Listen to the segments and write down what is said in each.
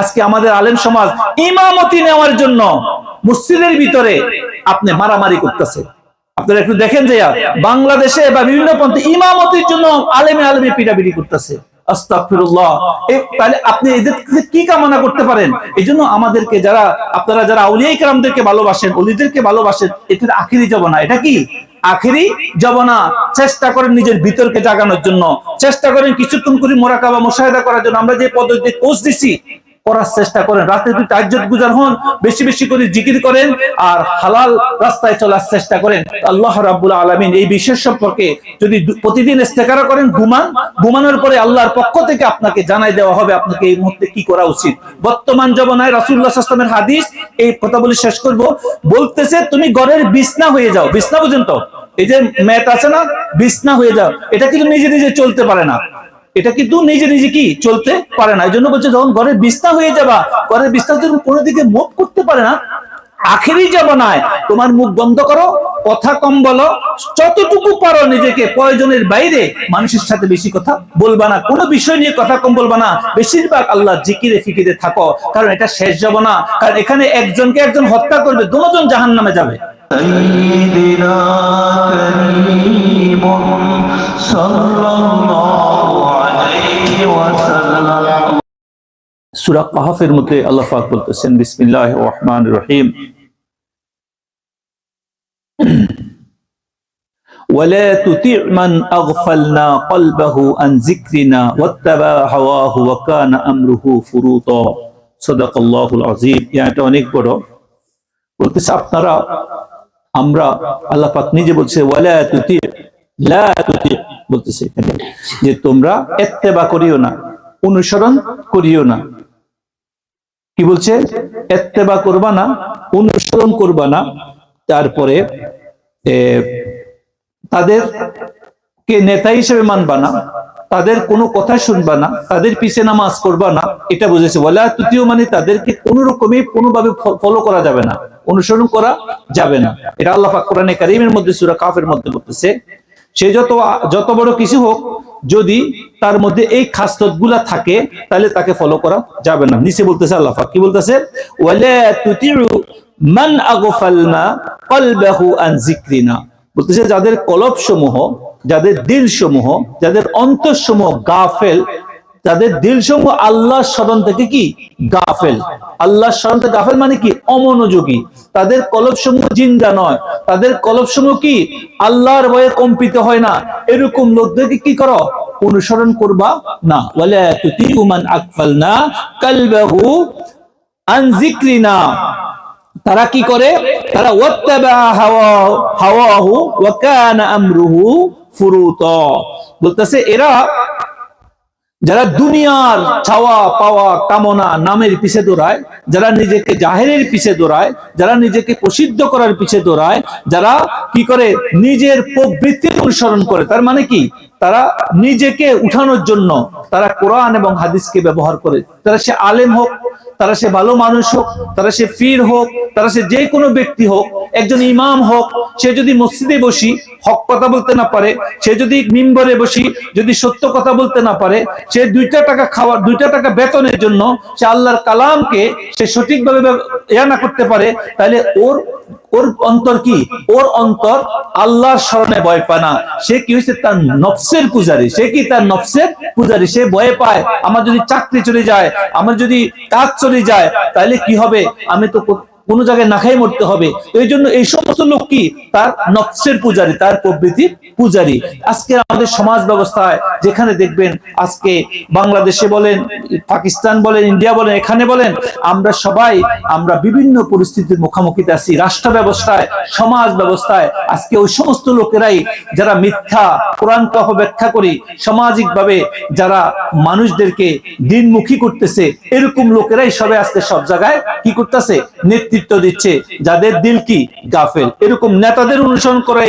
আজকে আমাদের আলেম সমাজ ইমামতি নেওয়ার জন্য মসজিদের ভিতরে আপনি মারামারি করতেছে। আপনারা একটু দেখেন যে বাংলাদেশে বা বিভিন্ন পন্থে ইমামতির জন্য আলেমে আলেমে পিটাপিটি করতেছে। আপনি কি কামনা করতে পারেন? এই জন্য আমাদেরকে যারা, আপনারা যারা আউলিয়া ইকরামদেরকে ভালোবাসেন, অলিদেরকে ভালোবাসেন এটার আখিরি যাব না এটা কি? আখেরি জবনা। চেষ্টা করেন নিজের ভিতরকে জাগানোর জন্য। চেষ্টা করেন কিছুক্ষণ করে মোরাকাবা, মোশাহেদা করার জন্য। আমরা যে পদ্ধতি কোর্স দিছি করার চেষ্টা করেন। রাতে দুই তাজ্জুদ গুজার হন, বেশি বেশি করে জিকির করেন আর হালাল রাস্তায় চলার চেষ্টা করেন। আল্লাহ রাব্বুল আলামিন এই বিষয় সম্পর্কে যদি প্রতিদিন ইস্তেকারা করেন, ঘুমান, ঘুমানোর পরে আল্লাহর পক্ষ থেকে আপনাকে জানাই দেওয়া হবে আপনাকে এই মুহূর্তে কি করা উচিত। বর্তমান জমানায় রাসূলুল্লাহ সাল্লাল্লাহু হাদিস, এই কথা বলে শেষ করব। বলতেছে, তুমি ঘরের বিছনা হয়ে যাও। বিছনা পর্যন্ত এই যে ম্যাট আছে না, বিছনা হয়ে যাও। এটা কিন্তু নিজে নিজে চলতে পারে না। এটা কিন্তু নিজে নিজে কি চলতে পারে না। এই জন্য বলছে, যখন ঘরের বিস্তার হয়ে যাবা, ঘরের বিস্তার যখন কোনো দিকে মুখ করতে পারে না, আখেরি না তোমার মুখ বন্ধ করো, কথা কম বলো, যতটুকু পারো নিজেকে প্রয়োজনের বাইরে মানুষের সাথে বেশি কথা বলবা না। কোনো বিষয় নিয়ে কথা কম বলবা না। বেশিরভাগ আল্লাহ জিকিরে ফিকিরে থাকো, কারণ এটা শেষ যাব না। কারণ এখানে একজনকে একজন হত্যা করবে, দুজন জাহান নামে যাবে সূরা কাহাফের মধ্যে আল্লাহ পাক বলতেছেন বিসমিল্লাহির রহমানির রহিম ولا تطع من أغفلنا قلبه عن ذكرنا واتبع هواه وكان أمره فرطا صدق الله العظيم এটা অনেক বড় বলতেছে আপনারা আমরা আল্লাহ পাক নিজে বলছে ওয়ালা তুতি লা তুতি বলতেছে এখানে যে তোমরা ইত্তেবা করিও না অনুসরণ করিও না কি বলছে? এত্তেবা করবা না, অনুসরণ করবা না। তারপরে তাদের কে নেতা হিসেবে মানবা না, তাদের কোনো কথা শুনবা না, তাদের পিছে নামাজ করবা না, এটা বুঝেছে। বলে আর তৃতীয় মানে তাদেরকে কোনো রকমই কোনোভাবে ফলো করা যাবে না, অনুসরণ করা যাবে না। এটা আল্লাহ কোরআনে কারিমের মধ্যে, সূরা কাফের মধ্যে বলতেছে। সে যত যত বড় কিছু হোক যদি তার মধ্যে এই খাসলতগুলা থাকে, তাহলে তাকে ফলো করা যাবে না। নিচে বলতেছে আল্লাহ কি বলতেছে? বলতেছে, যাদের কলপ সমূহ যাদের দিল সমূহ যাদের অন্তঃসমূহ গাফেল যাদের দিল সমূহ আল্লাহ স্মরণ থেকে কি? গাফেল। আল্লাহ স্মরণ থেকে গাফেল মানে কি? অমনোযোগী। তাদের কলব সমূহ জিন্দা নয়। তাদের কলব সমূহ কি? আল্লাহর ভয়ে কম্পিত হয় না। এরকম লোকদেরকে কি করো? অনুসরণ করবা না। তুতিউ মান আকফালনা কালবাহু আন যিকরিনা। তারা কি করে? তারা ওয়াত্তাবা হাওয়া, হাওয়াহু ওয়া কানা আমরুহু ফুরুতা। বলতেছে, এরা যারা দুনিয়ার চাওয়া পাওয়া, কামনা নামের পিছে দৌড়ায়, যারা নিজেকে জাহেরের পিছে দৌড়ায়, যারা নিজেকে প্রসিদ্ধ করার পিছে দৌড়ায়, যারা কি করে নিজের প্রবৃত্তির অনুসরণ করে, তার মানে কি? তারা নিজেকে উঠানোর জন্য তারা কোরআন এবং হাদিসকে ব্যবহার করে। তারা সে আলেম হোক, তারা সে ভালো মানুষ হোক, তারা সে ফির হোক, তারা সে যে কোনো ব্যক্তি হোক, একজন ইমাম হোক, সে যদি মসজিদে বসি হক কথা বলতে না পারে, সে যদি মিম্বরে বসি, যদি সত্য কথা বলতে না পারে, সে দুইটা টাকা খাওয়ার, দুইটা টাকা বেতনের জন্য সে আল্লাহর কালামকে সে সঠিকভাবে ইয়া না করতে পারে, তাহলে ওর ওর অন্তর কি? ওর অন্তর আল্লাহর স্মরণে ভয় পায় না। সে কি হয়েছে তার নফসের পূজারি। সে কি তার নফসের পূজারি? সে ভয় পায়, আমার যদি চাকরি চলে যায়, আমার যদি কাজ চলে যায়, তাহলে কি হবে? আমি তো কোনো জায়গায় না খাই মরতে হবে। এই জন্য এই সমস্ত লোক কি? তার নফসের পূজারি, তার প্রবৃতির পূজারি। আজকে আমাদের সমাজ ব্যবস্থায় যেখানে দেখবেন, আজকে বাংলাদেশে বলেন, পাকিস্তান বলেন, ইন্ডিয়া বলেন, এখানে বলেন, আমরা সবাই, আমরা বিভিন্ন পরিস্থিতির মুখোমুখিতে আছি। রাষ্ট্র ব্যবস্থায়, সমাজ ব্যবস্থায়, আজকে ওই সমস্ত লোকেরাই যারা মিথ্যা কোরআনকে অপব্যাখ্যা করি সামাজিক ভাবে যারা মানুষদেরকে দিনমুখী করতেছে, এরকম লোকেরাই সবে আজকে সব জায়গায় কি করতেছে? নেতৃত্ব দিচ্ছে। যাদের দিল কি? গাফেল। এরকম নেতাদের অনুসরণ করে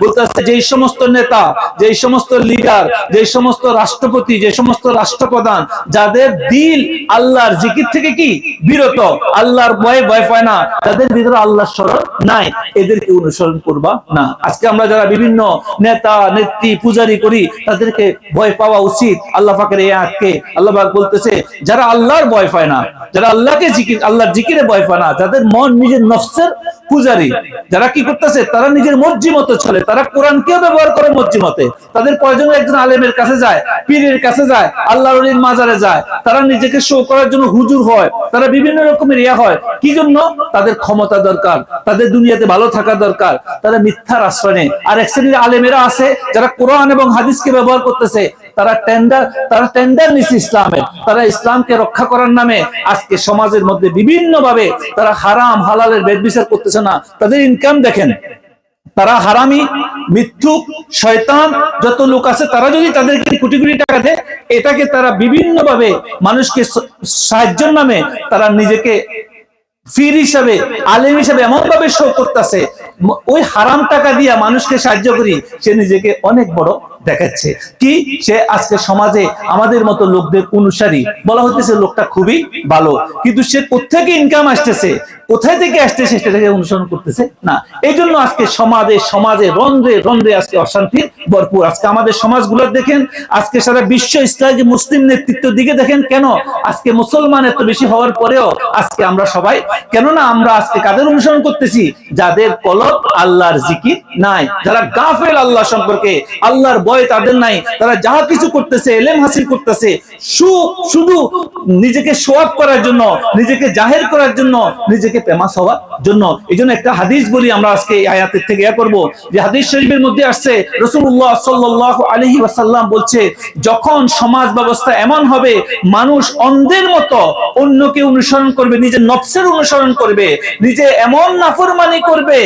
বলতেছে যে সমস্ত নেতা, যে সমস্ত লিডার, যে সমস্ত রাষ্ট্রপতি, যে সমস্ত রাষ্ট্রপ্রধান, যাদের দিল আল্লাহর জিকির থেকে কি? বিরত। আল্লাহর ভয়ে, ভয় পায় না। তাদের ভিতরে আল্লাহর স্মরণ নাই, এদেরকে অনুসরণ করবা না। আজকে আমরা যারা বিভিন্ন নেতা, নেত্রী, পূজারি করি, তাদেরকে ভয় পাওয়া উচিত। আল্লাহ পাকের এই আয়াতকে। আল্লাহ পাক বলতেছে, যারা আল্লাহর ভয় পায় না। যারা আল্লাহকে জিকির আল্লাহর জিকিরে ভয় পায় না, যাদের মন নিজের নফসের পূজারি। যারা কি করতেছে? তারা নিজের মর্জি মতো চলে। তারা কোরআনকেও ব্যবহার করে মর্জি মতে। তাদের প্রয়োজনে একজন আলেমের কাছে যায়, পীরের কাছে যায়, আল্লাহর মাজারে যায়। তারা নিজেকে শো করার জন্য হুজুর হয়। তারা বিভিন্ন রকমের ইয়া হয়। কি জন্য? তাদের ক্ষমতা দরকার। তাদের দুনিয়াতে ভালো থাকা দরকার। তারা মিথ্যার আশ্রয় নেই আর এক শ্রেণির আলেমেরা আছে, যারা কোরআন এবং হাদিসকে ব্যবহার করতেছে। তারা টেন্ডার তারা টেন্ডার নিচ্ছে ইসলামের, তারা ইসলামকে রক্ষা করার নামে আজকে সমাজের মধ্যে বিভিন্ন ভাবে তারা হারাম, হালালের বেদ বিচার করতেছে না। তাদের ইনকাম দেখেন, তারা হারামি, মিথ্যুক, শয়তান, যত লোক আছে, তারা যদি তাদেরকে কোটি কোটি টাকা দেয়, এটাকে তারা বিভিন্ন ভাবে মানুষকে সাহায্যের নামে তারা নিজেকে ফির হিসাবে, আলেম হিসাবে এমন ভাবে শো করতেছে ওই হারাম টাকা দিয়া মানুষকে সাহায্য করি, সে নিজেকে অনেক বড় দেখাচ্ছে। কি? সে আজকে সমাজে আমাদের মতো লোকদের অনুসারী। বলা হতেছে লোকটা খুবই ভালো। কিন্তু সে কোথেকে ইনকাম আসতেছে? কোথায় থেকে আসতেছে সেটাকে অনুসরণ করতেছে? না। এই জন্য আজকে সমাজে সমাজে রন্ধ্রে রন্ধ্রে আজকে অশান্তির ভরপুর। আজকে আমাদের সমাজগুলো দেখেন, আজকে সারা বিশ্ব ইসলামী মুসলিম নেতৃত্বের দিকে দেখেন, কেন? আজকে মুসলমান এত বেশি হওয়ার পরেও আজকে আমরা সবাই, কেননা আমরা আজকে কাদের অনুসরণ করতেছি? যাদের কলব আল্লাহর জিকির নাই। যারা গাফেল আল্লাহ সম্পর্কে, আল্লাহর ভয় তাদের নাই। তারা যা কিছু করতেছে, এলেম হাসিল করতেছে শুধু নিজেকে সোয়াব করার জন্য, নিজেকে জাহের করার জন্য, নিজেকে ফেমাস হওয়ার জন্য। এই একটা হাদিস বলি আমরা আজকে এই আয়াতের থেকে ইয়া করব যে হাদিস শরীফের মধ্যে আসছে রসুল্লাহ সাল্লাহ আলহি ওয়াসাল্লাম বলছে, যখন সমাজ ব্যবস্থা এমন হবে, মানুষ অন্ধের মতো অন্যকে অনুসরণ করবে, নিজের নফসের অনুসরণ করবে, নিজে এমন নাফরমানি করবে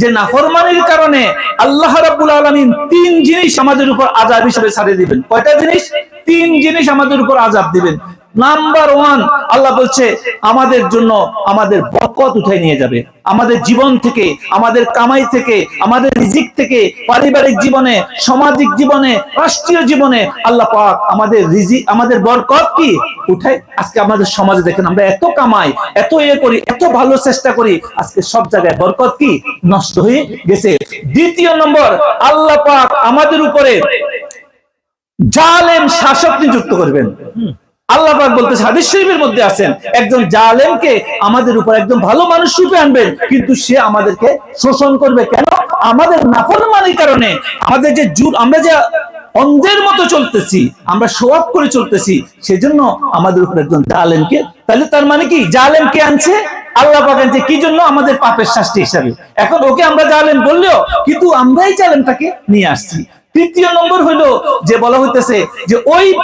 যে নাফরমানির কারণে আল্লাহ রাব্বুল আলামিন তিন জিনিস আমাদের উপর আযাব হিসেবে ছাড়িয়ে দিবেন। কয়টা জিনিস? তিন জিনিস আমাদের উপর আযাব দিবেন। নাম্বার ওয়ান, আল্লাহ বলছে, আমাদের জন্য আমাদের বরকত উঠাই নিয়ে যাবে। আমাদের জীবন থেকে, আমাদের কামাই থেকে, আমাদের রিজিক থেকে, পারিবারিক জীবনে, সামাজিক জীবনে, রাষ্ট্রীয় জীবনে আল্লাহ পাক আমাদের রিজিক আমাদের বরকত কি? উঠাই। আজকে আমাদের সমাজে দেখেন, আমরা এত কামাই, এত ইয়ে করি, এত ভালো চেষ্টা করি, আজকে সব জায়গায় বরকত কি? নষ্ট হয়ে গেছে। দ্বিতীয় নম্বর, আল্লাহ পাক আমাদের উপরে জালেম শাসক নিযুক্ত করবেন। আল্লাহ পাক বলতেছে, হাদিস শরীফের মধ্যে আছেন, একজন জালেমকে আমাদের উপর একদম ভালো মানুষ রূপে আনবেন, কিন্তু সে আমাদেরকে শোষণ করবে কেন? আমাদের নাফরমানির কারণে, আমাদের যে জুর আমরা যে অন্ধের মতো চলতেছি, আমরা সোয়াব করে চলতেছি, সেজন্য আমাদের উপর একজন জালেমকে, তাহলে তার মানে কি? জালেমকে আনছে? আল্লাহ পাক আনছে কি জন্য আমাদের পাপের শাস্তি হিসাবে। এখন ওকে আমরা জালেম বললেও কিন্তু আমরাই জালেমটাকে নিয়ে আসছি। তৃতীয় নম্বর হলো যে বলা হইতেছে যে ওই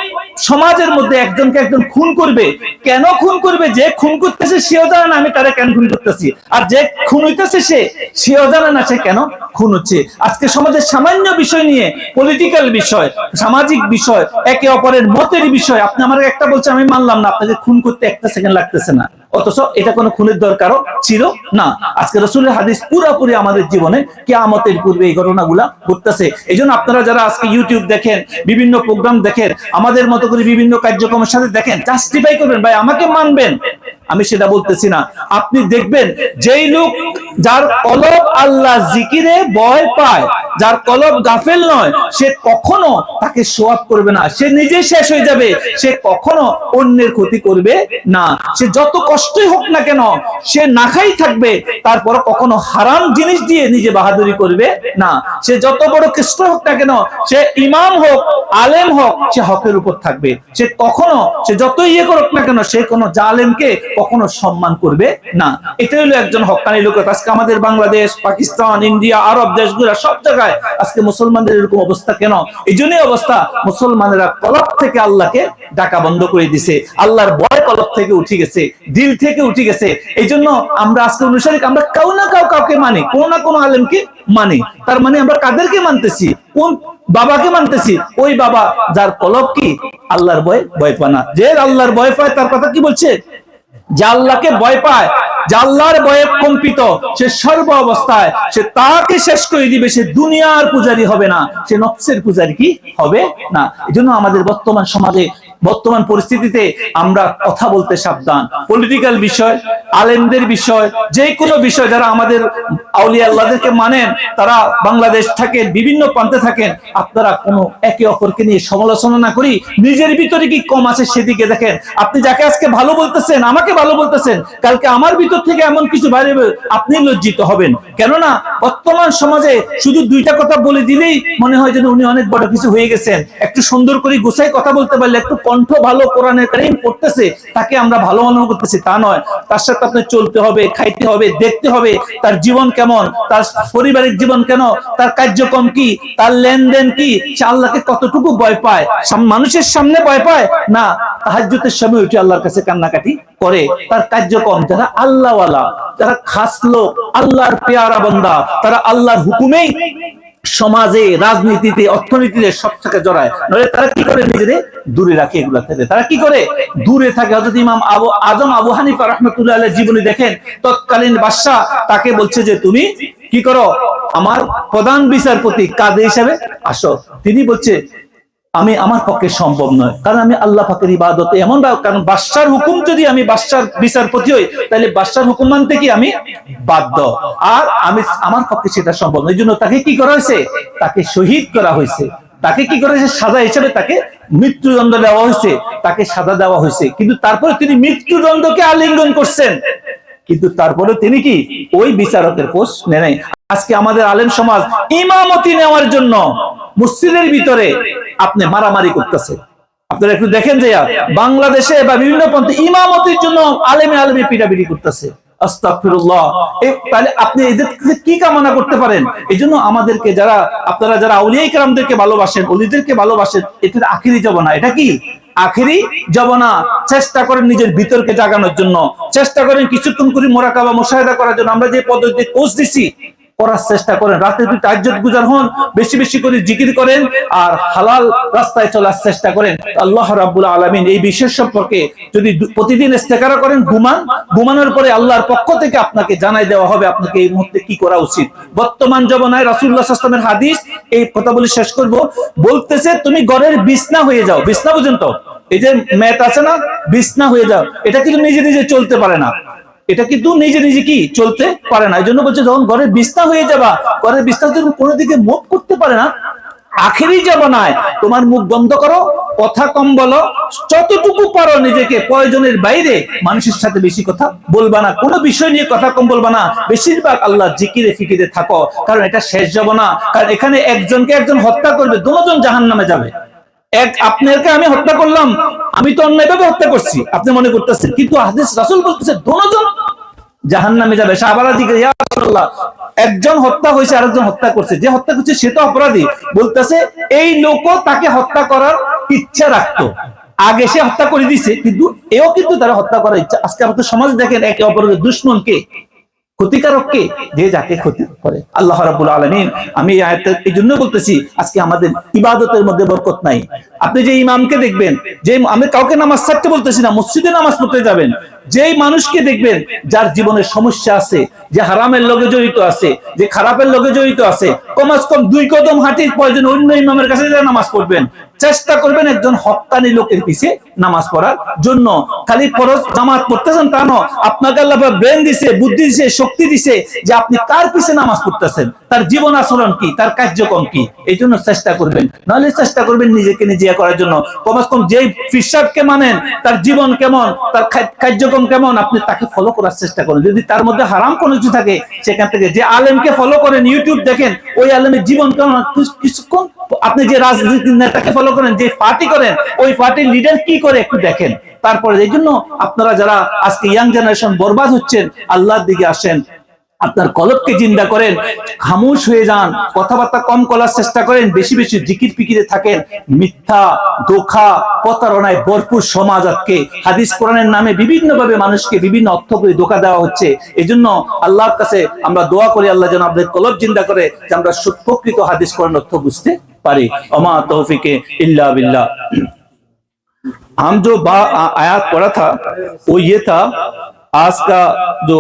সমাজের মধ্যে একজনকে একজন খুন করবে। কেন খুন করবে? যে খুন করতেছে সেও জানে না, আমি তারা কেন খুন করতেছি? আর যে খুন হইতেছে সে, সেও জানে না সে কেন খুন হচ্ছে। আজকে সমাজের সামান্য বিষয় নিয়ে পলিটিক্যাল বিষয়, সামাজিক বিষয়, একে অপরের মতের বিষয়, আপনি আমার একটা বলছে আমি মানলাম না, আপনাকে খুন করতে একটা সেকেন্ড লাগতেছে না। অথচ এটা কোনো খুনের দরকারও ছিল না। আজকে রসুলের হাদিস পুরোপুরি আমাদের জীবনে কেয়ামতের পূর্বে এই ঘটনাগুলা ঘটতেছে। এই আপনারা যারা আজকে ইউটিউব দেখেন, বিভিন্ন প্রোগ্রাম দেখেন, আমাদের মতো করে বিভিন্ন কার্যক্রমের সাথে দেখেন জাস্টিফাই করবেন, ভাই, আমাকে মানবেন। আমি সেটা বলতেছি না। আপনি দেখবেন, যেই লোক যার কলব আল্লাহ জিকিরে ভয় পায়, যার কলব গাফেল নয়, সে কখনো তাকে সোয়াব করবে না। সে নিজে শেষ হয়ে যাবে, সে কখনো অন্যের ক্ষতি করবে না। সে যত কষ্টই হোক না কেন, সে না খাই থাকবে তারপর কখনো হারাম জিনিস দিয়ে নিজে বাহাদুরি করবে না। সে যত বড় কৃষ্ট হোক না কেন, সে ইমাম হোক, আলেম হোক, সে হকের উপর থাকবে। সে কখনো, সে যত ইয়ে করুক না কেন, সে কোনো জালেমকে কখনো সম্মান করবে না। এটাই হলো একজন হকানি লোক। আজকে আমাদের বাংলাদেশ, পাকিস্তান, ইন্ডিয়া, আরব দেশগুলো সব জায়গায় আজকে মুসলমানদের এরকম অবস্থা কেন? এই জন্যই অবস্থা মুসলমানেরা কলব থেকে আল্লাহকে ডাকা বন্ধ করে দিছে। আল্লাহর ভয় কলব থেকে উঠে গেছে, দিল থেকে উঠে গেছে। এই জন্য আমরা আজকে অনুসারী আমরা কাউ না কাউ কাউকে মানি, কোনো না কোনো আলেমকে মানি। তার মানে আমরা কাদেরকে মানতেছি? কোন বাবাকে মানতেছি? ওই বাবা যার কলব কি? আল্লাহর ভয় ভয় পায় না। যে আল্লাহর ভয় পায় তার কথা কি বলছে? যে আল্লাহকে ভয় পায় জাল্লার বয়ে কম্পিত, সে সর্ব অবস্থায়, সে তাকে শেষ করে দিবে, সে দুনিয়ার পূজারি হবে না, সে নফসের পূজারি কি? হবে না। এজন্য আমাদের বর্তমান সমাজে বর্তমান পরিস্থিতিতে আমরা কথা বলতে সাবধান। পলিটিক্যাল বিষয়, আলেমদের বিষয় যে কোনো বিষয় যারা আমাদের আউলিয়া আল্লাহদেরকে মানেন, তারা বাংলাদেশ থাকেন, বিভিন্ন প্রান্তে থাকেন, আপনারা কোনো একে অপরকে নিয়ে সমালোচনা না করি। নিজের ভিতরে কি কম আছে সেদিকে দেখেন। আপনি যাকে আজকে ভালো বলতেছেন, আমাকে ভালো বলতেছেন, কালকে আমার ভিতর থেকে এমন কিছু বাইরে আপনি লজ্জিত হবেন। কেননা, বর্তমান সমাজে শুধু দুইটা কথা বলে দিলেই মনে হয় যেন উনি অনেক বড় কিছু হয়ে গেছেন। একটু সুন্দর করে গোছাই কথা বলতে পারলে, একটু কণ্ঠ ভালো কোরআনের কারিম পড়তেছে, তাকে আমরা ভালো মনে করতেছি, তা নয়। তার সাথে আপনার চলতে হবে, খাইতে হবে, দেখতে হবে, তার জীবন কেমন, তার পারিবারিক জীবন কেন, তার কার্যক্রম কি, তার লেনদেন কি, সে আল্লাহকে কতটুকু ভয় পায় মানুষের সামনে ভয় পায়? না, তাহাজ্জুদের সময় উঠে আল্লাহর কাছে কান্নাকাটি করে। তার কার্যক্রম, যারা আল্লাহওয়ালা, যারা খাস লোক, আল্লাহর পেয়ারা বন্দা, তারা আল্লাহর হুকুমেই সমাজে, রাজনীতিতে, অর্থনীতিতে সব থেকে জড়ায়। নইলে তারা কি করে নিজেদের? দূরে রাখে এগুলা থেকে। তারা কি করে? দূরে থাকে। হজরত ইমাম আবু আজম আবু হানিফা রহমতুল্লাহ আল্লাহ জীবনী দেখেন। তৎকালীন বাদশাহ তাকে বলছে যে, তুমি কি করো? আমার প্রধান বিচারপতি কাদের হিসাবে আসো? তিনি বলছে আমি আমার পক্ষে সম্ভব নয়। কারণ আমি আল্লাহ পাকের ইবাদতে এমন কারণ বাদশার হুকুম যদি আমি বাদশার বিচারপতি হই, তাহলে বাদশার হুকুম মানতে কি আমি বাধ্য? আর আমি আমার পক্ষে সেটা সম্ভব নয়। এই জন্য তাকে কি করা হয়েছে? তাকে শহীদ করা হয়েছে। তাকে কি করা হয়েছে? সাজা হিসেবে তাকে মৃত্যুদণ্ড দেওয়া হয়েছে। তাকে সাজা দেওয়া হয়েছে। কিন্তু তারপরে তিনি মৃত্যুদণ্ডকে আলিঙ্গন করছেন। কিন্তু তারপরে তিনি কি ওই বিচারকের পোস্ট নেয় আজকে আমাদের আলেম সমাজ ইমামতি নেওয়ার জন্য মসজিদের ভিতরে আপনি মারামারি করতেছে। আপনারা একটু দেখেন যে বাংলাদেশে বা বিভিন্ন প্রান্তে ইমামতির জন্য আলেমে আলেমে পিটাপিটি করতেছে। আপনি এদের কি কামনা করতে পারেন? এই জন্য আমাদেরকে যারা, আপনারা যারা আউলিয়া কেরামদেরকে ভালোবাসেন, অলিদেরকে ভালোবাসেন এটা আখিরি যাব না। এটা কি? আখেরি জবনা চেষ্টা করেন নিজের ভিতরকে জাগানোর জন্য। চেষ্টা করেন কিছুক্ষণ করে মোরাকাবা, মুশাহিদা করার জন্য। আমরা যে পদ্ধতি কোর্স দিছি করার চেষ্টা করেন। রাতে দুই তাজ্জুদ গুজার হন, বেশি বেশি করে জিকির করেন আর হালাল রাস্তায় চলার চেষ্টা করেন। আল্লাহ রাব্বুল আলামিন এই বিশেষ সম্পর্কে যদি প্রতিদিন ইস্তেকারা করেন, ঘুমান। ঘুমানোর পরে আল্লাহর পক্ষ থেকে আপনাকে জানাই দেওয়া হবে আপনাকে এই মুহূর্তে কি করা উচিত। বর্তমান সাল্লাল্লাহু আলাইহি ওয়াসাল্লামের হাদিস, এই কথা বলে শেষ করব। বলতেছে, তুমি ঘরের বিছনা হয়ে যাও। বিছনা পর্যন্ত এই যে ম্যাট আছে না, বিছনা হয়ে যাও। এটা কিন্তু নিজে নিজে চলতে পারে না। এটা কিন্তু নিজে নিজে কি চলতে পারে না। এই জন্য বলছে, যখন ঘরের বিছনা হয়ে যাবা, ঘরের বিছনা যখন কোনো দিকে মুখ করতে পারে না আখেরি জমানায় তোমার মুখ বন্ধ করো, কথা কম বলো, যতটুকু পারো নিজেকে প্রয়োজনের বাইরে মানুষের সাথে বেশি কথা বলবা না। কোনো বিষয় নিয়ে কথা কম বলবা না। বেশিরভাগ আল্লাহ জিকিরে ফিকিরে থাকো, কারণ এটা শেষ যাব না। কারণ এখানে একজনকে একজন হত্যা করবে, দুজন জাহান নামে যাবে। এক আপনাকে আমি হত্যা করলাম। আমি তো অন্যায়ভাবে হত্যা করছি। আপনি মনে করতেছেন, কিন্তু হাদিস রাসূল বলতেছে দুজন জাহান নামে যাবে সাহাবারা একজন হত্যা হয়েছে, আরেকজন হত্যা করছে। যে হত্যা করছে, সে তো অপরাধী। বলতেছে, এই লোকও তাকে হত্যা করার ইচ্ছা রাখতো। আগে সে হত্যা করে দিছে, কিন্তু এও কিন্তু তারা হত্যা করার ইচ্ছা। আজকে আমাদের সমাজ দেখেন, একে অপরের দুশ্মনকে ক্ষতিকারককে যে যাকে ক্ষতি করে। আল্লাহ রাব্বুল আলামিন, আমি এই জন্য বলতেছি, আজকে আমাদের ইবাদতের মধ্যে বরকত নাই। আপনি যে ইমামকে দেখবেন, যে আমি কাউকে নামাজ ছাড়তে বলতেছি না, মসজিদে নামাজ পড়তে যাবেন, যেই মানুষকে দেখবেন, যার জীবনের সমস্যা আছে, যে হারামের লগে জড়িত আছে, যে খারাপের লগে জড়িত আছে কমাস কম দুই কদম হাঁটির প্রয়োজন অন্য ইমামের কাছে যে নামাজ পড়বেন। চেষ্টা করবেন একজন হকানি লোকের পিছে নামাজ পড়ার জন্য। খালি ফরজ নামাজ পড়তেছেন তা নয়। আপনাকে আল্লাহ ব্রেন দিছে, বুদ্ধি দিছে, শক্তি দিছে যে আপনি কার পিছে নামাজ পড়তেছেন? তার জীবন আচরণ কি? তার কার্যক্রম কি? এই জন্য চেষ্টা করবেন। নাহলে চেষ্টা করবেন নিজেকে নিজে করার জন্য। কমাস কম যেই ফিসাবকে মানেন, তার জীবন কেমন, তার কার্যক্রম কেমন, আপনি তাকে ফলো করার চেষ্টা করেন। যদি তার মধ্যে হারাম কোনো কিছু থাকে, সেখান থেকে যে আলেমকে ফলো করেন ইউটিউব দেখেন, ওই আলেমের জীবন কেমন, কিছু- কিছুক্ষণ আপনি যে রাজনীতির নেতাকে ফলো করেন, যে পার্টি করেন, ওই পার্টির লিডার কি করে একটু দেখেন। তারপরে এই জন্য আপনারা যারা আজকে ইয়াং জেনারেশন বরবাদ হচ্ছেন, আল্লাহর দিকে আসেন, আপনার কলবকে জিন্দা করেন, খামোশ হয়ে যান, কথাবার্তা কম করার চেষ্টা করেন, বেশি বেশি জিকির পিকিরে থাকেন, মিথ্যা দোখা প্রতারণায় ভরপুর সমাজ আজকে। হাদিস কোরআনের নামে বিভিন্ন ভাবে মানুষকে বিভিন্ন অর্থ করে ধোকা দেওয়া হচ্ছে। এজন্য আল্লাহর কাছে আমরা দোয়া করি, আল্লাহ যেন আমাদের কলব জিন্দা করে, যে আমরা সু- প্রকৃত হাদিস কোরআন অর্থ বুঝতে पारी अमा तोहफी इल्ला बिल्ला हम जो आयात पढ़ा था वो ये था आज का जो